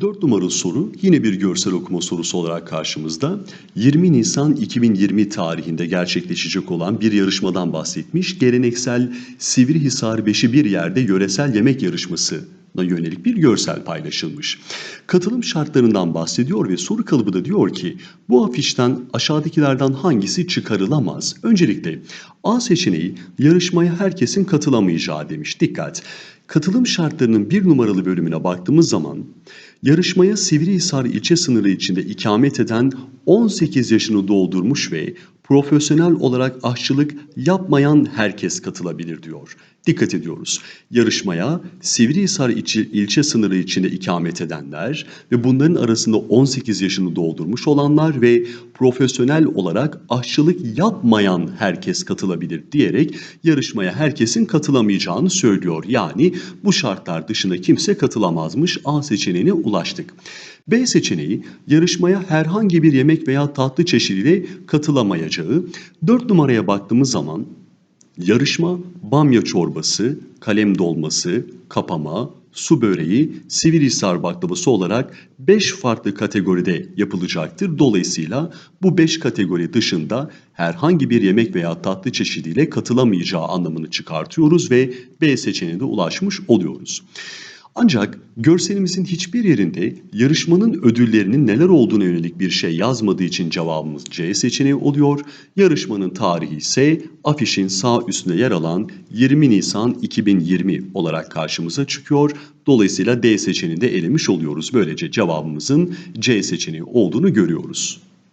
4 numaralı soru yine bir görsel okuma sorusu olarak karşımızda. 20 Nisan 2020 tarihinde gerçekleşecek olan bir yarışmadan bahsetmiş. Geleneksel Sivrihisar 5'i bir yerde yöresel yemek yarışması yönelik bir görsel paylaşılmış. Katılım şartlarından bahsediyor ve soru kalıbı da diyor ki bu afişten aşağıdakilerden hangisi çıkarılamaz? Öncelikle A seçeneği yarışmaya herkesin katılamayacağı demiş. Dikkat! Katılım şartlarının bir numaralı bölümüne baktığımız zaman yarışmaya Sivrihisar ilçe sınırı içinde ikamet eden 18 yaşını doldurmuş ve profesyonel olarak aşçılık yapmayan herkes katılabilir diyor. Dikkat ediyoruz. Yarışmaya Sivrihisar içi, ilçe sınırı içinde ikamet edenler ve bunların arasında 18 yaşını doldurmuş olanlar ve profesyonel olarak aşçılık yapmayan herkes katılabilir diyerek yarışmaya herkesin katılamayacağını söylüyor. Yani bu şartlar dışında kimse katılamazmış. A seçeneğine ulaştık. B seçeneği yarışmaya herhangi bir yemek veya tatlı çeşidiyle katılamayacağı. 4 numaraya baktığımız zaman Yarışma bamya çorbası, kalem dolması, kapama, su böreği, Sivrihisar baklavası olarak 5 farklı kategoride yapılacaktır. Dolayısıyla bu 5 kategori dışında herhangi bir yemek veya tatlı çeşidiyle katılamayacağı anlamını çıkartıyoruz ve B seçeneğine ulaşmış oluyoruz. Ancak görselimizin hiçbir yerinde yarışmanın ödüllerinin neler olduğuna yönelik bir şey yazmadığı için cevabımız C seçeneği oluyor. Yarışmanın tarihi ise afişin sağ üstünde yer alan 20 Nisan 2020 olarak karşımıza çıkıyor. Dolayısıyla D seçeneğini de elemiş oluyoruz. Böylece cevabımızın C seçeneği olduğunu görüyoruz.